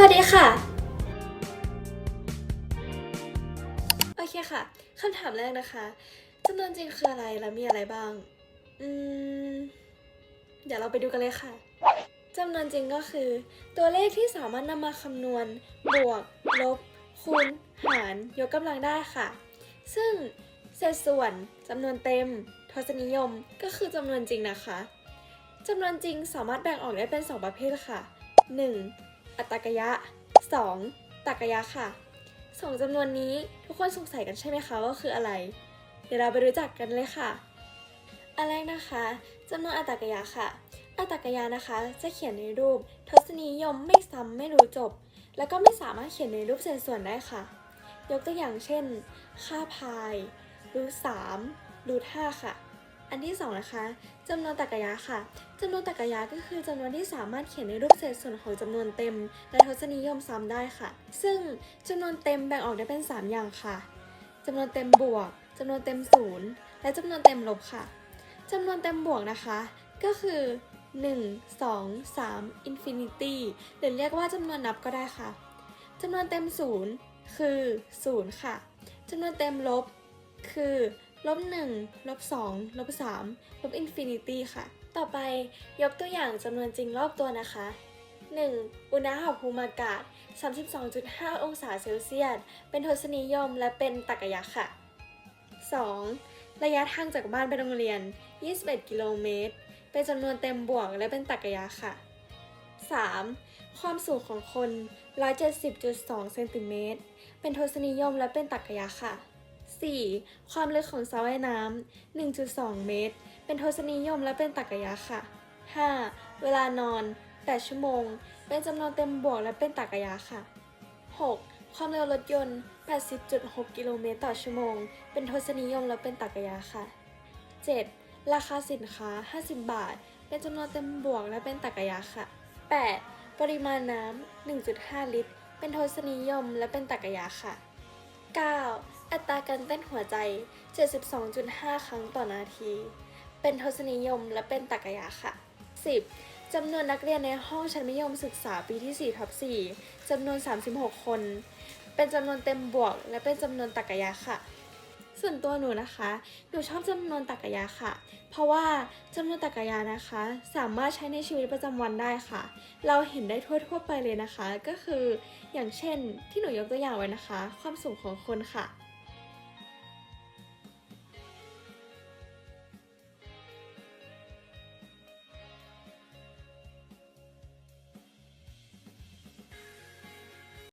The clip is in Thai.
สวัสดีค่ะ โอเคค่ะคำถามแรกนะคะจำนวนจริงคืออะไรและมีอะไรบ้าง อืม เดี๋ยวเราไปดูกันเลยค่ะจำนวนจริงก็คือ ตัวเลขที่สามารถนำมาคำนวณ บวก ลบ คูณ หาร ยกกำลังได้ค่ะ ซึ่งเศษส่วนจำนวนเต็ม ทศนิยมก็คือจำนวนจริงนะคะจำนวนจริงสามารถแบ่งออกได้เป็น 2 ประเภทค่ะ 1. อัตกยะ 2. ตรรกยะค่ะสองจำนวนนี้ทุกคนสงสัยกันใช่ไหมคะว่าคืออะไร เดี๋ยวเราไปรู้จักกันเลยค่ะอันแรกนะคะจำนวนอัตกยะค่ะ อัตตกยะนะคะ จะเขียนในรูปทศนิยมไม่ซ้ำไม่รู้จบ แล้วก็ไม่สามารถเขียนในรูปเศษส่วนได้ค่ะ ยกตัวอย่างเช่น ค่าพายรูทสามรูทห้าค่ะ อันที่สองนะคะจำนวนตรรกะยะค่ะจำนวนตรรกะยะก็คือจำนวนที่สามารถเขียนในรูปเศษส่วนของจำนวนเต็ม และทศนิยมซ้ำได้ค่ะ ซึ่งจำนวนเต็มแบ่งออกได้เป็น 3 อย่างค่ะจำนวนเต็มบวกจำนวนเต็มศูนย์และจำนวนเต็มลบค่ะจำนวนเต็มบวกนะคะ ก็คือ 1 2 3 infinity หรือเรียกว่าจำนวนนับก็ได้ค่ะจำนวนเต็มศูนย์คือ 0 ค่ะจำนวนเต็มลบคือ ลบ1ลบ2ลบ3ลบ infinity ค่ะ ต่อไปยกตัวอย่างจำนวนจริงรอบตัวนะคะ 1. อุณหภูมิอากาศ 32.5 องศาเซลเซียส เป็นทศนิยมและเป็นตรรกะยะค่ะ 2. ระยะทางจากบ้านไปโรงเรียน 21 กิโลเมตร เป็นจำนวนเต็มบวกและเป็นตรรกะยะค่ะ 3. ความสูงของคน 170.2 เซนติเมตร เป็นทศนิยมและเป็นตรรกยะค่ะ 4. ความลึกของสระว่ายน้ำ 1.2 เมตร เป็นทศนิยมและเป็นตรรกะยะค่ะ 5. เวลานอน 8 ชั่วโมง เป็นจำนวนเต็มบวกและเป็นตรรกะยะค่ะ 6. ความเร็วรถยนต์ 80.6 กิโลเมตรต่อชั่วโมง เป็นทศนิยมและเป็นตรรกะยะค่ะ 7. ราคาสินค้า 50 บาท เป็นจำนวนเต็มบวกและเป็นตรรกะยะค่ะ 8. ปริมาณน้ำ 1.5 ลิตร เป็นทศนิยมและเป็นตรรกะยะค่ะ 9. อัตราการเต้นหัวใจ 72.5 ครั้งต่อนาที เป็นทศนิยมและเป็นตรรกะยะค่ะ 10. จำนวนนักเรียนในห้องชั้นมัธยมศึกษาปีที่4ทับ4จำนวน 36 คน เป็นจำนวนเต็มบวก และเป็นจำนวนตรรกะยะค่ะ ส่วนตัวหนูนะคะ หนูชอบจำนวนตรรกะยะค่ะ เพราะว่าจำนวนตรรกะยะนะคะ สามารถใช้ในชีวิตประจำวันได้ค่ะ เราเห็นได้ทั่วๆไปเลยนะคะ ก็คือ อย่างเช่น ที่หนูยกตัวอย่างไว้นะคะ ความสูงของคนค่ะ